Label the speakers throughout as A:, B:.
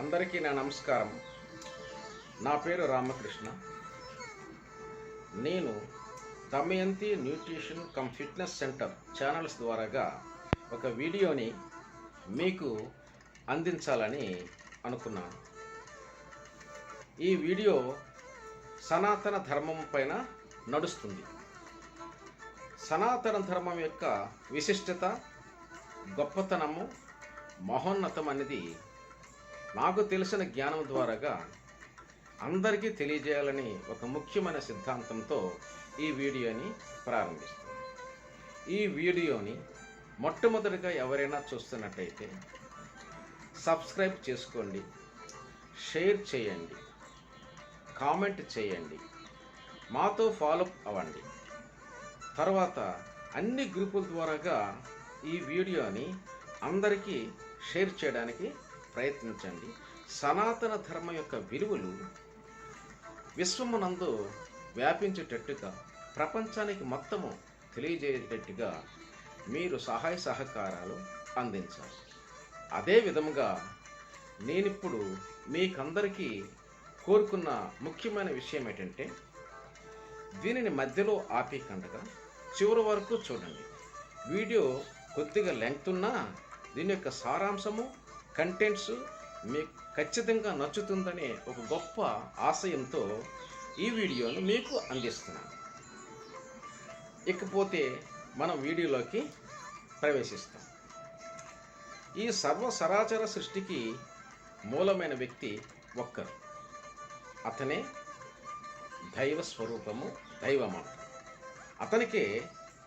A: అందరికీ నా నమస్కారం. నా పేరు రామకృష్ణ. నేను Damayanti nutrition cum fitness centre channels ద్వారాగా ఒక వీడియోని మీకు అందించాలని అనుకున్నాను. ఈ వీడియో సనాతన ధర్మం పైన నడుస్తుంది. సనాతన ధర్మం యొక్క విశిష్టత గొప్పతనము మహోన్నతం అనేది నాకు తెలిసిన జ్ఞానం ద్వారాగా అందరికీ తెలియజేయాలని ఒక ముఖ్యమైన సిద్ధాంతంతో ఈ వీడియోని ప్రారంభిస్తాను ఈ వీడియోని మొట్టమొదటిగా ఎవరైనా చూస్తున్నట్టయితే సబ్స్క్రైబ్ చేసుకోండి షేర్ చేయండి కామెంట్ చేయండి మాతో ఫాలో అవ్వండి. తర్వాత అన్ని గ్రూపుల ద్వారాగా ఈ వీడియోని అందరికీ షేర్ చేయడానికి ప్రయత్నించండి. సనాతన ధర్మం యొక్క విలువలు విశ్వమునందు వ్యాపించేటట్టుగా ప్రపంచానికి మొత్తము తెలియజేసేటట్టుగా మీరు సహాయ సహకారాలు అందించాలి. అదే విధముగా నేనిప్పుడు మీకందరికీ కోరుకున్న ముఖ్యమైన విషయం ఏంటంటే దీనిని మధ్యలో ఆపేకండగా చివరి వరకు చూడండి. వీడియో కొద్దిగా లెంగ్త్ ఉన్నా దీని యొక్క సారాంశము కంటెంట్స్ మీకు ఖచ్చితంగా నచ్చుతుందనే ఒక గొప్ప ఆశయంతో ఈ వీడియోను మీకు అందిస్తున్నాను. ఇకపోతే మనం వీడియోలోకి ప్రవేశిస్తాం. ఈ సర్వ సరాచర సృష్టికి మూలమైన వ్యక్తి ఒక్కరు. అతనే దైవ స్వరూపము దైవమ. అతనికే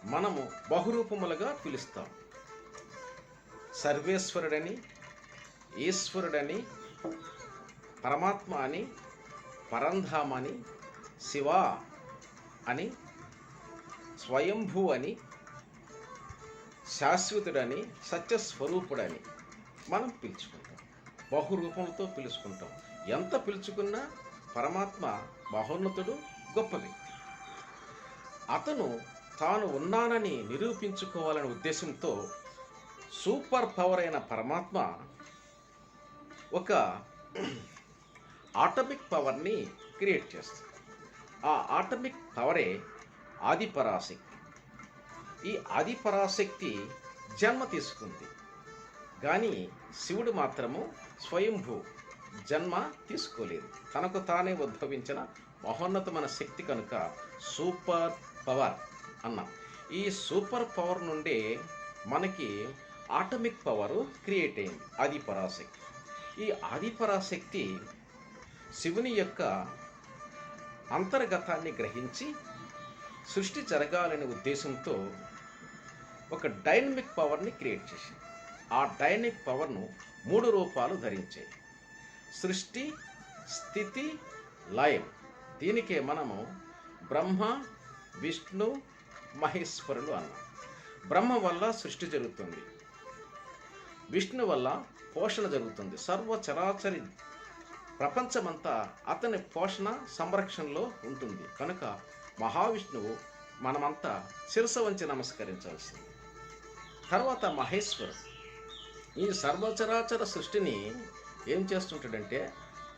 A: మనము బహురూపములుగా పిలుస్తాం. సర్వేశ్వరుడని ఈశ్వరుడని పరమాత్మ అని పరంధామ అని శివ అని స్వయంభూ అని శాశ్వతుడని సత్యస్వరూపుడని మనం పిలుచుకుంటాం. బహురూపంతో పిలుచుకుంటాం. ఎంత పిలుచుకున్నా పరమాత్మ మహోన్నతుడు గొప్ప వ్యక్తి. అతను తాను ఉన్నానని నిరూపించుకోవాలనే ఉద్దేశంతో సూపర్ పవర్ అయిన పరమాత్మ ఒక ఆటమిక్ పవర్ని క్రియేట్ చేస్తుంది. ఆ ఆటమిక్ పవరే ఆదిపరాశక్తి. ఈ ఆదిపరాశక్తి జన్మ తీసుకుంది. కానీ శివుడు మాత్రము స్వయంభూ జన్మ తీసుకోలేదు. తనకు తానే ఉద్భవించిన మహోన్నతమైన శక్తి కనుక సూపర్ పవర్ అన్నాం. ఈ సూపర్ పవర్ నుండే మనకి ఆటమిక్ పవర్ క్రియేట్ అయింది. అది పరాశక్తి ఈ ఆదిపరాశక్తి శివుని యొక్క అంతర్గతాన్ని గ్రహించి సృష్టి జరగాలనే ఉద్దేశంతో ఒక డైనమిక్ పవర్ని క్రియేట్ చేసింది. ఆ డైనమిక్ పవర్ను మూడు రూపాలు ధరించాయి. సృష్టి స్థితి లయం. దీనికే మనము బ్రహ్మ విష్ణు మహేశ్వరులు అన్నాం. బ్రహ్మ వల్ల సృష్టి జరుగుతుంది. విష్ణు వల్ల పోషణ జరుగుతుంది. సర్వ చరాచరి ప్రపంచమంతా అతని పోషణ సంరక్షణలో ఉంటుంది. కనుక మహావిష్ణువు మనమంతా శిరస వంచి నమస్కరించాల్సింది. తర్వాత మహేశ్వరుడు. ఈ సర్వచరాచర సృష్టిని ఏం చేస్తుంటాడంటే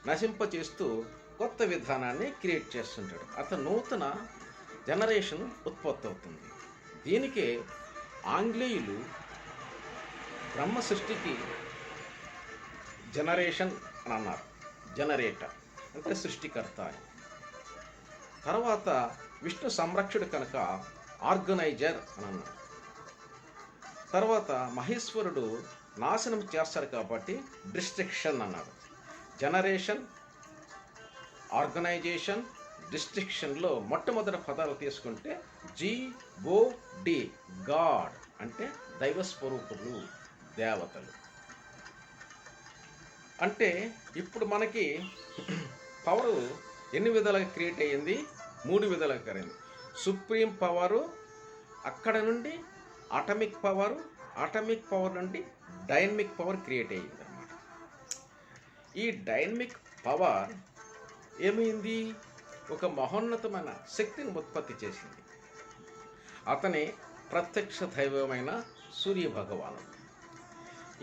A: నశింపచేస్తూ కొత్త విధానాన్ని క్రియేట్ చేస్తుంటాడు. అతను నూతన జనరేషన్ ఉత్పత్తి అవుతుంది దీనికే ఆంగ్లేయులు బ్రహ్మ సృష్టికి జనరేషన్ అని అన్నారు. జనరేటర్ అంటే సృష్టికర్త అని. తర్వాత విష్ణు సంరక్షుడు కనుక ఆర్గనైజర్ అని అన్నారు. తర్వాత మహేశ్వరుడు నాశనం చేస్తారు కాబట్టి డిస్ట్రిక్షన్ అన్నాడు జనరేషన్ ఆర్గనైజేషన్ డిస్ట్రిక్షన్లో మొట్టమొదటి పదాలు తీసుకుంటే జీ డి గాడ్ అంటే దైవ స్వరూపులు దేవతలు. అంటే ఇప్పుడు మనకి పవరు ఎన్ని విధాలుగా క్రియేట్ అయ్యింది? మూడు విధాలుగా కలిగింది సుప్రీం పవరు అక్కడ నుండి అటమిక్ పవరు ఆటమిక్ పవర్ నుండి డైనమిక్ పవర్ క్రియేట్ అయ్యింది అన్నమాట ఈ డైనమిక్ పవర్ ఏమైంది? ఒక మహోన్నతమైన శక్తిని ఉత్పత్తి చేసింది. అతనే ప్రత్యక్ష దైవమైన సూర్య భగవానుడు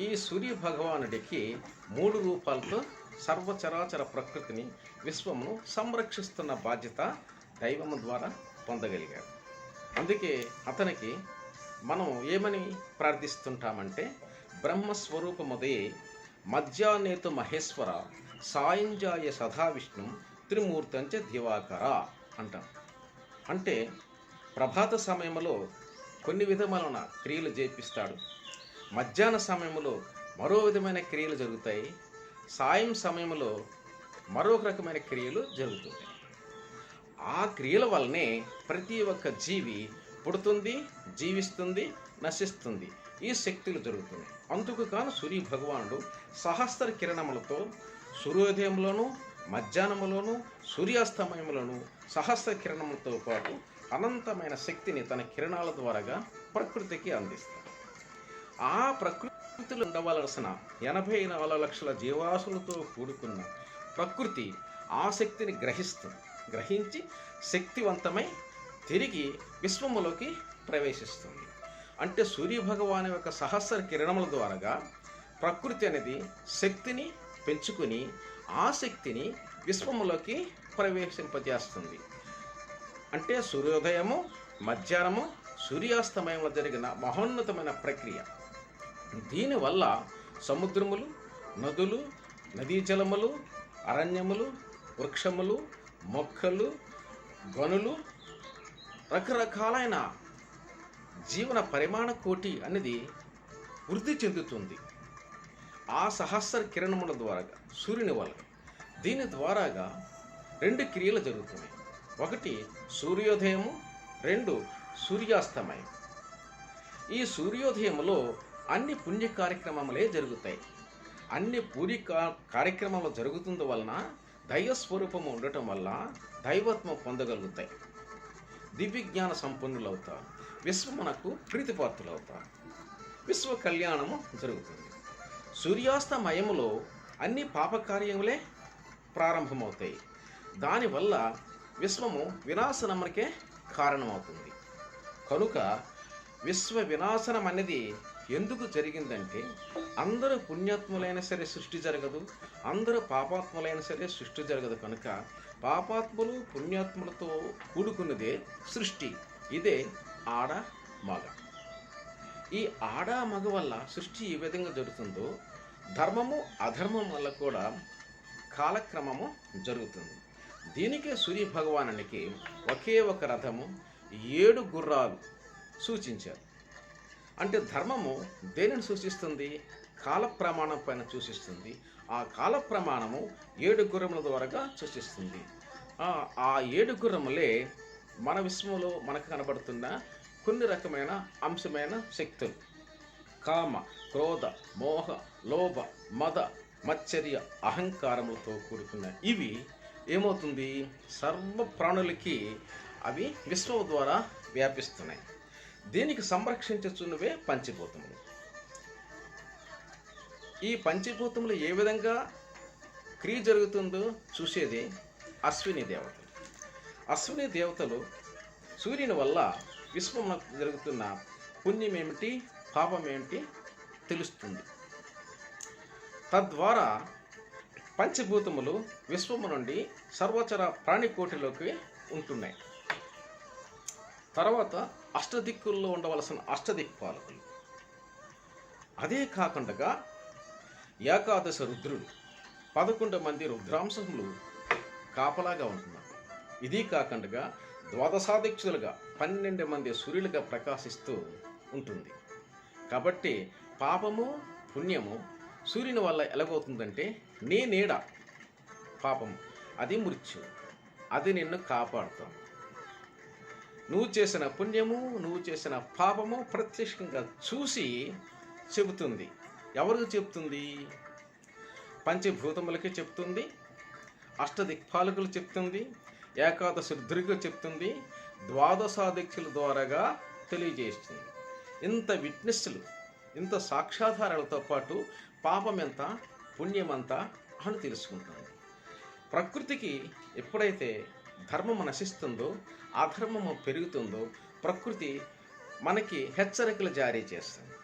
A: ఈ సూర్య భగవానుడికి మూడు రూపాలతో సర్వచరాచర ప్రకృతిని విశ్వమును సంరక్షిస్తున్న బాధ్యత దైవము ద్వారా పొందగలిగాడు. అందుకే అతనికి మనం ఏమని ప్రార్థిస్తుంటామంటే బ్రహ్మస్వరూపముదే మధ్యానేతు మహేశ్వర సాయంజాయ సదా విష్ణు త్రిమూర్తంచ దివాకర అంటాం. అంటే ప్రభాత సమయంలో కొన్ని విధములైన క్రియలు చేపిస్తాడు. మధ్యాహ్న సమయంలో మరో విధమైన క్రియలు జరుగుతాయి. సాయం సమయంలో మరొక రకమైన క్రియలు జరుగుతుంటాయి ఆ క్రియల వల్లనే ప్రతి ఒక్క జీవి పుడుతుంది జీవిస్తుంది నశిస్తుంది. ఈ శక్తులు జరుగుతున్నాయి. అందుకు కాను సూర్య భగవానుడు సహస్ర కిరణములతో సూర్యోదయంలోను మధ్యాహ్నములోను సూర్యాస్తమయంలోను సహస్ర కిరణములతో పాటు అనంతమైన శక్తిని తన కిరణాల ద్వారాగా ప్రకృతికి అందిస్తాడు. ఆ ప్రకృతిలో ఉండవలసిన ఎనభై నాలుగు లక్షల జీవాసులతో కూడుకున్న ప్రకృతి ఆ శక్తిని గ్రహిస్తుంది గ్రహించి శక్తివంతమై తిరిగి విశ్వములోకి ప్రవేశిస్తుంది. అంటే సూర్యభగవాన్ యొక్క సహస్ర కిరణముల ద్వారాగా ప్రకృతి అనేది శక్తిని పెంచుకుని ఆ శక్తిని విశ్వములోకి ప్రవేశింపజేస్తుంది. అంటే సూర్యోదయము మధ్యాహ్నము సూర్యాస్తమయంలో జరిగిన మహోన్నతమైన ప్రక్రియ. దీనివల్ల సముద్రములు నదులు నదీ జలములు అరణ్యములు వృక్షములు మొక్కలు గనులు రకరకాలైన జీవన పరిమాణ కోటి అనేది వృద్ధి చెందుతుంది. ఆ సహస్ర కిరణముల ద్వారాగా సూర్యుని వల్ల దీని ద్వారాగా రెండు క్రియలు జరుగుతున్నాయి. ఒకటి సూర్యోదయము రెండు సూర్యాస్తమయం. ఈ సూర్యోదయంలో అన్ని పుణ్య కార్యక్రమములే జరుగుతాయి. అన్ని పూరి కా- కార్యక్రమాలు జరుగుతుంది వలన దైవస్వరూపము ఉండటం వల్ల దైవత్వం పొందగలుగుతాయి. దివ్యజ్ఞాన సంపన్నులవుతారు. సంపన్నులు అవుతారు విశ్వమునకు ప్రీతిపాత్రులు అవుతారు విశ్వ కళ్యాణము జరుగుతుంది. సూర్యాస్తమయములో అన్ని పాపకార్యములే ప్రారంభమవుతాయి. దానివల్ల విశ్వము వినాశనమునకే కారణమవుతుంది. కనుక విశ్వ వినాశనం అనేది ఎందుకు జరిగిందంటే అందరూ పుణ్యాత్ములైన సరే సృష్టి జరగదు అందరూ పాపాత్ములైన సరే సృష్టి జరగదు కనుక పాపాత్ములు పుణ్యాత్ములతో కూడుకున్నదే సృష్టి. ఇదే ఆడ మగ. ఈ ఆడ మగ వల్ల సృష్టి ఏ విధంగా జరుగుతుందో ధర్మము అధర్మం వల్ల కూడా కాలక్రమము జరుగుతుంది. దీనికే సూర్య భగవానునికి ఒకే ఒక రథము ఏడు గుర్రాలు సూచించారు. అంటే ధర్మము దేనిని సూచిస్తుంది? కాల ప్రమాణం పైన సూచిస్తుంది. ఆ కాల ప్రమాణము ఏడు గుర్రముల ద్వారా సూచిస్తుంది. ఆ- ఆ ఏడు గుర్రములే మన విశ్వంలో మనకు కనబడుతున్న కొన్ని రకమైన అంశమైన శక్తులు. కామ క్రోధ మోహ లోభ మద మచ్చర్య అహంకారములతో కూడుకున్న ఇవి ఏమవుతుంది? సర్వ ప్రాణులకి అవి విశ్వం ద్వారా వ్యాపిస్తున్నాయి. దీనికి సంరక్షించుచున్నవే పంచభూతములు. ఈ పంచభూతములు ఏ విధంగా క్రియ జరుగుతుందో చూసేది అశ్విని దేవతలు. అశ్విని దేవతలు సూర్యుని వల్ల విశ్వం జరుగుతున్న పుణ్యం ఏమిటి పాపం ఏమిటి తెలుస్తుంది. తద్వారా పంచభూతములు విశ్వము నుండి సర్వచర ప్రాణికోటిలోకి ఉంటున్నాయి. తర్వాత అష్టదిక్కుల్లో ఉండవలసిన అష్టదిక్పాలకులు. అదే కాకుండా ఏకాదశ రుద్రులు పదకొండు మంది రుద్రాంశములు కాపలాగా ఉంటున్నారు. ఇది కాకుండా ద్వాదశాధ్యక్షులుగా పన్నెండు మంది సూర్యులుగా ప్రకాశిస్తూ ఉంటుంది. కాబట్టి పాపము పుణ్యము సూర్యుని వల్ల ఎలాగవుతుందంటే నీ నీడ పాపం అది మృత్యు అది నిన్ను కాపాడుతాం నువ్వు చేసిన పుణ్యము నువ్వు చేసిన పాపము ప్రత్యక్షంగా చూసి చెబుతుంది. ఎవరికి చెప్తుంది పంచభూతములకి చెప్తుంది అష్టదిక్పాలకులు చెప్తుంది ఏకాదశ రుద్రుడికి చెప్తుంది ద్వాదశాధ్యక్షుల ద్వారాగా తెలియజేస్తుంది. ఇంత విట్నెస్లు ఇంత సాక్షాధారాలతో పాటు పాపం ఎంత పుణ్యం ఎంత అని తెలుసుకుంటుంది. ప్రకృతికి ఎప్పుడైతే ధర్మము నశిస్తుందో అధర్మము పెరుగుతుందో ప్రకృతి మనకి హెచ్చరికలు జారీ చేస్తుంది.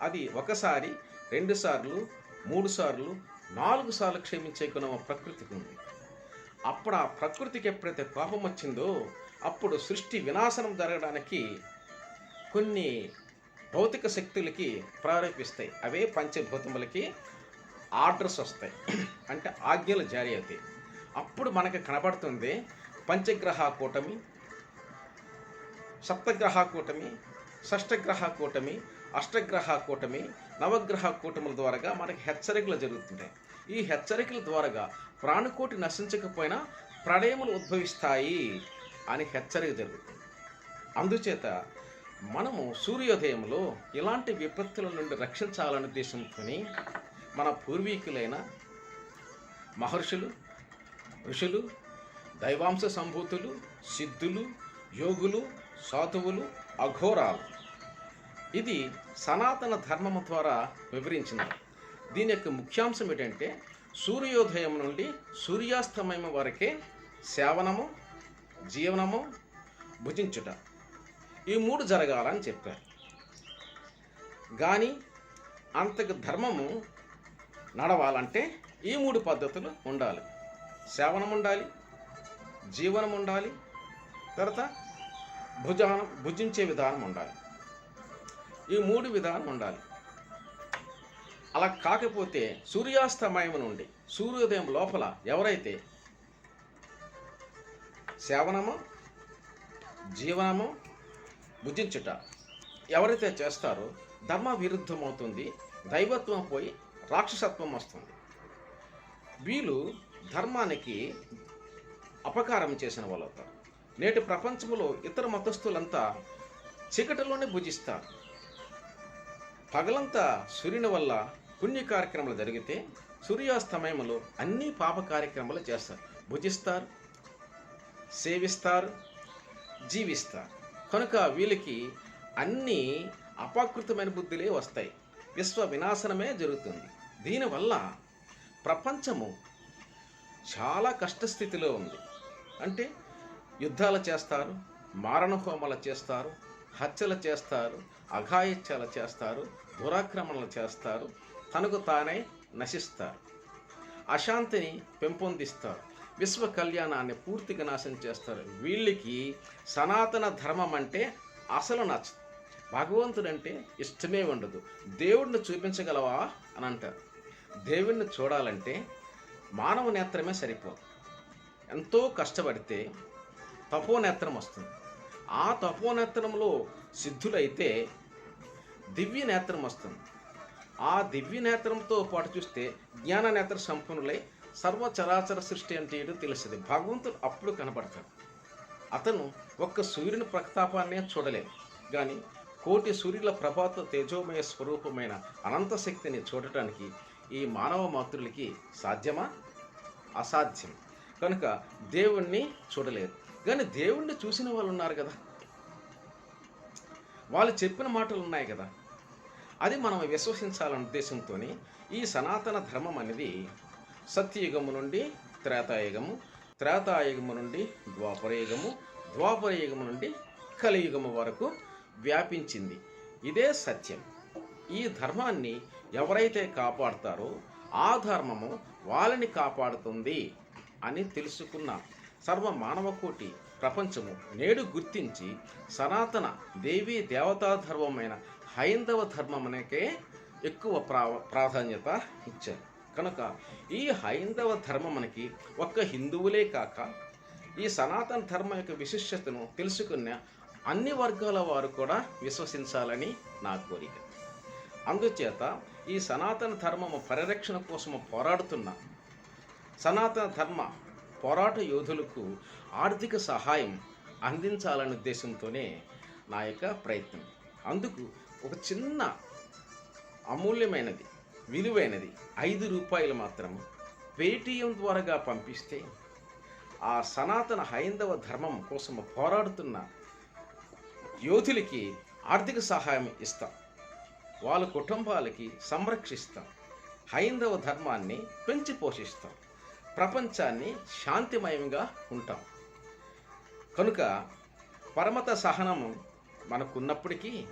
A: అది ఒకసారి రెండు సార్లు మూడు సార్లు నాలుగు సార్లు క్షమించే గుణం ప్రకృతికి ఉంది. అప్పుడు ఆ ప్రకృతికి ఎప్పుడైతే కోపం వచ్చిందో అప్పుడు సృష్టి వినాశనం జరగడానికి కొన్ని భౌతిక శక్తులకి ప్రేరేపిస్తాయి. అవే పంచభూతములకి ఆర్డర్స్ వస్తాయి. అంటే ఆజ్ఞలు జారీ అవుతాయి. అప్పుడు మనకి కనబడుతుంది పంచగ్రహ కూటమి సప్తగ్రహ కూటమి షష్టగ్రహ కూటమి అష్టగ్రహ కూటమి నవగ్రహ కూటముల ద్వారాగా మనకి హెచ్చరికలు జరుగుతుంటాయి. ఈ హెచ్చరికల ద్వారాగా ప్రాణకోటి నశించకపోయినా ప్రళయములు ఉద్భవిస్తాయి అని హెచ్చరిక జరుగుతుంది. అందుచేత మనము సూర్యోదయంలో ఇలాంటి విపత్తుల నుండి రక్షించాలనే ఉద్దేశంతో మన పూర్వీకులైన మహర్షులు ఋషులు దైవాంశ సంభూతులు సిద్ధులు యోగులు సాధువులు అఘోరాలు. ఇది సనాతన ధర్మము ద్వారా వివరించింది దీని యొక్క ముఖ్యాంశం ఏంటంటే సూర్యోదయం నుండి సూర్యాస్తమయం వరకే సేవనము జీవనము భుజించుట. ఈ మూడు జరగాలని చెప్పారు. కానీ అంతకు ధర్మము నడవాలంటే ఈ మూడు పద్ధతులు ఉండాలి. సేవనం ఉండాలి జీవనం ఉండాలి. తర్వాత భుజానం భుజించే విధానం ఉండాలి. ఈ మూడు విధానం ఉండాలి. అలా కాకపోతే సూర్యాస్తమయం నుండి సూర్యోదయం లోపల ఎవరైతే సేవనము జీవనము భుజించుట ఎవరైతే చేస్తారో ధర్మ విరుద్ధమవుతుంది దైవత్వం పోయి రాక్షసత్వం వస్తుంది. వీళ్ళు ధర్మానికి అపకారం చేసిన వాళ్ళు అవుతారు నేటి ప్రపంచంలో ఇతర మతస్థులంతా చీకటిలోనే భుజిస్తారు. పగలంతా సూర్యుని వల్ల పుణ్య కార్యక్రమాలు జరిగితే సూర్యాస్తమయంలో అన్ని పాప కార్యక్రమాలు చేస్తారు. భుజిస్తారు సేవిస్తారు జీవిస్తారు. కనుక వీళ్ళకి అన్నీ అపాకృతమైన బుద్ధులే వస్తాయి. విశ్వ వినాశనమే జరుగుతుంది. దీనివల్ల ప్రపంచము చాలా కష్టస్థితిలో ఉంది. అంటే యుద్ధాలు చేస్తారు మారణ హోమాలు చేస్తారు హత్యలు చేస్తారు అఘాయిత్యాలు చేస్తారు దురాక్రమణలు చేస్తారు తనకు తానే నశిస్తారు. అశాంతిని పెంపొందిస్తారు. విశ్వ కళ్యాణాన్ని పూర్తిగా నాశనం చేస్తారు. వీళ్ళకి సనాతన ధర్మం అంటే అసలు నచ్చదు. భగవంతుడు అంటే ఇష్టమే ఉండదు. దేవుడిని చూపించగలవా అని అంటారు. దేవుణ్ణి చూడాలంటే మానవ నేత్రమే సరిపోదు. ఎంతో కష్టపడితే తపోనేత్రం వస్తుంది. ఆ తపోనేత్రంలో సిద్ధులైతే దివ్య నేత్రం వస్తుంది. ఆ దివ్య నేత్రంతో పాటు చూస్తే జ్ఞాన నేత్ర సంపన్నులై సర్వ చరాచర సృష్టి అంటే ఏంటో తెలుస్తుంది. భగవంతుడు అప్పుడు కనపడతాడు. అతను ఒక్క సూర్యుని ప్రతాపాన్నే చూడలేదు. కానీ కోటి సూర్యుల ప్రభాత తేజోమయ స్వరూపమైన అనంత శక్తిని చూడటానికి ఈ మానవ మాతృలకి సాధ్యమా? అసాధ్యం. కనుక దేవుణ్ణి చూడలేరు కానీ దేవుణ్ణి చూసిన వాళ్ళు ఉన్నారు కదా. వాళ్ళు చెప్పిన మాటలు ఉన్నాయి కదా. అది మనం విశ్వసించాలనే ఉద్దేశంతో ఈ సనాతన ధర్మం అనేది సత్యయుగము నుండి త్రేతాయుగము త్రేతాయుగము నుండి ద్వాపరయుగము ద్వాపరయుగము నుండి కలియుగము వరకు వ్యాపించింది. ఇదే సత్యం. ఈ ధర్మాన్ని ఎవరైతే కాపాడుతారో ఆ ధర్మము వాళ్ళని కాపాడుతుంది. అని తెలుసుకున్న సర్వ మానవకోటి ప్రపంచము నేడు గుర్తించి సనాతన దేవీ దేవతా ధర్మమైన హైందవ ధర్మమునకే ఎక్కువ ప్రా ప్రాధాన్యత ఇచ్చారు. కనుక ఈ హైందవ ధర్మమునకి ఒక్క హిందువులే కాక ఈ సనాతన ధర్మం యొక్క విశిష్టతను తెలుసుకున్న అన్ని వర్గాల వారు కూడా విశ్వసించాలని నా కోరిక. అందుచేత ఈ సనాతన ధర్మము పరిరక్షణ కోసము పోరాడుతున్న సనాతన ధర్మ పోరాట యోధులకు ఆర్థిక సహాయం అందించాలనే ఉద్దేశంతోనే నా యొక్క ప్రయత్నం. అందుకు ఒక చిన్న అమూల్యమైనది విలువైనది ఐదు రూపాయలు మాత్రం పేటీఎం ద్వారాగా పంపిస్తే ఆ సనాతన హైందవ ధర్మం కోసం పోరాడుతున్న యోధులకి ఆర్థిక సహాయం ఇస్తాం. వాళ్ళ కుటుంబాలకి సంరక్షిస్తాం. హైందవ ధర్మాన్ని పెంచి పోషిస్తాం. ప్రపంచాన్ని శాంతిమయంగా ఉంటాం. కనుక పరమత సహనం మనకున్నప్పటికీ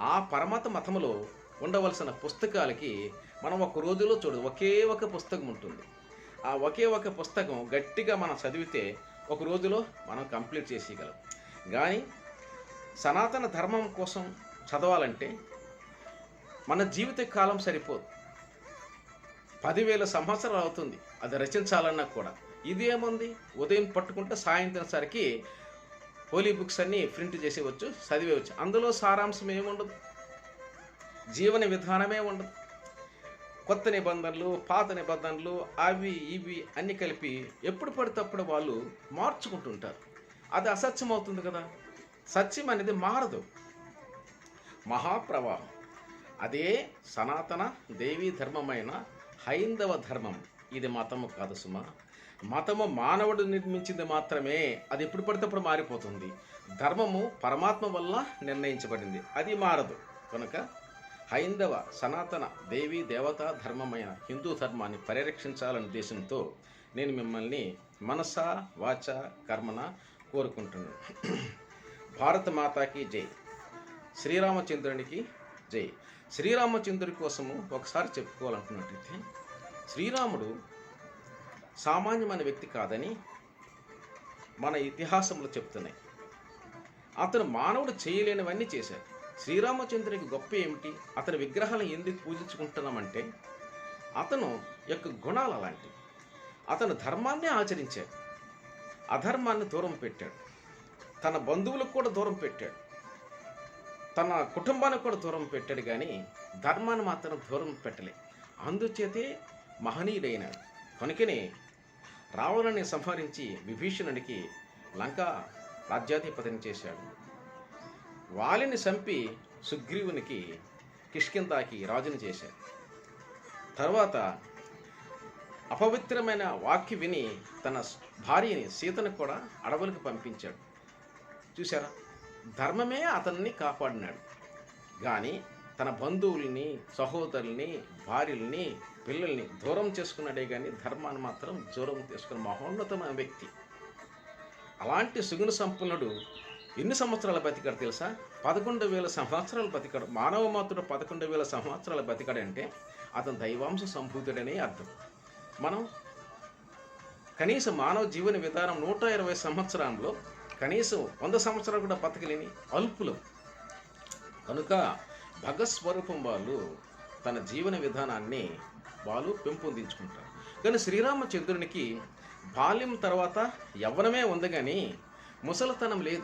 A: ఆ పరమత మతములో ఉండవలసిన పుస్తకాలకి మనం ఒక రోజులో చూడదు. ఒకే ఒక పుస్తకం ఉంటుంది. ఆ ఒకే ఒక పుస్తకం గట్టిగా మనం చదివితే ఒక రోజులో మనం కంప్లీట్ చేసేయగలం. కానీ సనాతన ధర్మం కోసం చదవాలంటే మన జీవిత కాలం సరిపోదు. పదివేల సంవత్సరాలు అవుతుంది. అది రచించాలన్నా కూడా. ఇదేముంది? ఉదయం పట్టుకుంటే సాయంత్రం సరికి హోలీ బుక్స్ అన్నీ ప్రింట్ చేసేవచ్చు చదివేవచ్చు. అందులో సారాంశం ఏముండదు? జీవన విధానమే ఉండదు. కొత్త నిబంధనలు పాత నిబంధనలు అవి ఇవి అన్ని కలిపి ఎప్పుడు పడితే అప్పుడు వాళ్ళు మార్చుకుంటుంటారు. అది అసత్యం అవుతుంది కదా? సత్యం అనేది మారదు. మహాప్రవాహం. అదే సనాతన దేవీ ధర్మమైన హైందవ ధర్మం. ఇది మతము కాదు సుమా. మతము మానవుడు నిర్మించింది మాత్రమే. అది ఎప్పుడు పడితే అప్పుడు మారిపోతుంది. ధర్మము పరమాత్మ వల్ల నిర్ణయించబడింది. అది మారదు. కనుక హైందవ సనాతన దేవీ దేవత ధర్మమైన హిందూ ధర్మాన్ని పరిరక్షించాలనే ఉద్దేశంతో నేను మిమ్మల్ని మనస వాచ కర్మన కోరుకుంటున్నాను. భారత మాతాకి జై. శ్రీరామచంద్రునికి జై. శ్రీరామచంద్రుడి కోసము ఒకసారి చెప్పుకోవాలనుకున్నట్టయితే శ్రీరాముడు సామాన్యమైన వ్యక్తి కాదని మన ఇతిహాసంలో చెప్తున్నాయి. అతను మానవుడు చేయలేనివన్నీ చేశాడు. శ్రీరామచంద్రునికి గొప్ప ఏమిటి? అతని విగ్రహాలను ఎందుకు పూజించుకుంటున్నామంటే అతను యొక్క గుణాలు అలాంటివి. అతను ధర్మాన్ని ఆచరించాడు. అధర్మాన్ని దూరం పెట్టాడు. తన బంధువులకు కూడా దూరం పెట్టాడు. తన కుటుంబానికి కూడా దూరం పెట్టాడు కానీ ధర్మాన్ని మాత్రం దూరం పెట్టలే. అందుచేతే మహనీయుడైన కనుకనే రావణుని సంహరించి విభీషణుడికి లంక రాజ్యాధిపతిని చేశాడు. వాలిని చంపి సుగ్రీవునికి కిష్కిందాకి రాజుని చేశాడు. తర్వాత అపవిత్రమైన వాక్య విని తన భార్యని సీతను కూడా అడవులకు పంపించాడు. చూసారా ధర్మమే అతన్ని కాపాడినాడు. కానీ తన బంధువుల్ని సహోదరుల్ని భార్యల్ని పిల్లల్ని దూరం చేసుకున్నాడే కానీ ధర్మాన్ని మాత్రం దూరం తీసుకున్న మహోన్నతమైన వ్యక్తి. అలాంటి సుగుణ సంపన్నుడు ఎన్ని సంవత్సరాలు బతికాడు తెలుసా? పదకొండు వేల సంవత్సరాలు బతికాడు. మానవ మాతృడు పదకొండు వేల సంవత్సరాలు బతికాడంటే అతను దైవాంశ సంభూతుడనే అర్థం. మనం కనీసం మానవ జీవన విధానం నూట ఇరవై సంవత్సరంలో కనీసం వంద సంవత్సరాలు కూడా బతకలేని అల్పులు. కనుక భగస్వరూపం వాళ్ళు తన జీవన విధానాన్ని వాళ్ళు పెంపొందించుకుంటారు. కానీ శ్రీరామచంద్రునికి బాల్యం తర్వాత యవ్వనమే ఉంది కానీ ముసలితనం లేదు.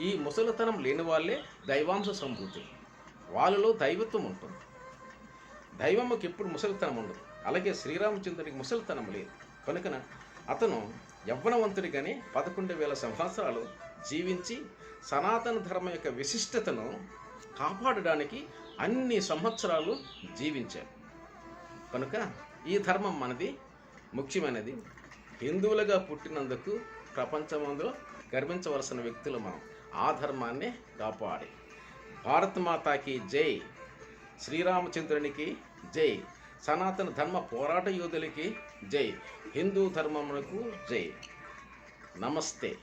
A: ఈ ముసలితనం లేని వాళ్ళే దైవాంశ సంభూతులు వాళ్ళలో దైవత్వం ఉంటుంది. దైవమ్మకి ఎప్పుడు ముసలితనం ఉండదు. అలాగే శ్రీరామచంద్రునికి ముసలితనం లేదు. కనుకన అతను యవ్వనవంతుడిగానే పదకొండు వేల సంవత్సరాలు జీవించి సనాతన ధర్మం యొక్క విశిష్టతను కాపాడడానికి అన్ని సంవత్సరాలు జీవించారు. కనుక ఈ ధర్మం మనది ముఖ్యమైనది. హిందువులుగా పుట్టినందుకు ప్రపంచమందులో గర్వించవలసిన వ్యక్తులు మనం. ఆ ధర్మాన్ని కాపాడి. భారత్ మాతాకి జై. శ్రీరామచంద్రునికి జై. సనాతన ధర్మ పోరాట యోధులకి జై. హిందూ ధర్మమునకు జై. నమస్తే.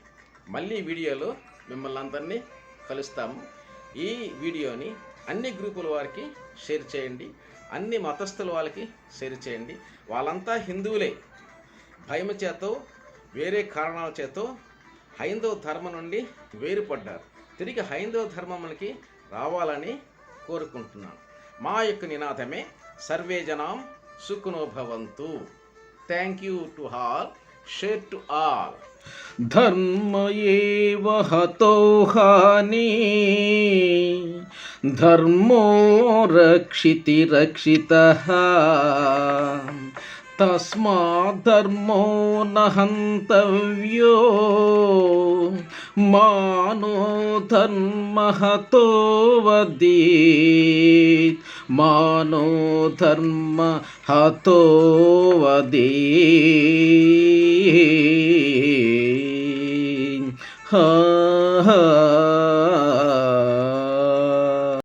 A: మళ్ళీ వీడియోలో మిమ్మల్ని అందరినీ కలుస్తాము. ఈ వీడియోని అన్ని గ్రూపుల వారికి షేర్ చేయండి అన్ని మతస్థుల వాళ్ళకి షేర్ చేయండి. వాళ్ళంతా హిందువులే. భయం చేతో వేరే కారణాల చేతో హైందవ ధర్మం నుండి వేరుపడ్డారు. తిరిగి హైందవ ధర్మములకి రావాలని కోరుకుంటున్నాను. మా యొక్క నినాదమే సర్వే జనాం thank you to all said to all,
B: धर्म एव हतो हानि। धर्मो रक्षिति रक्षितः। తస్మాధర్మో నహంతవ్యో మానో ధర్మహతో వదీత్ మానో ధర్మ హతో వదీత్ హా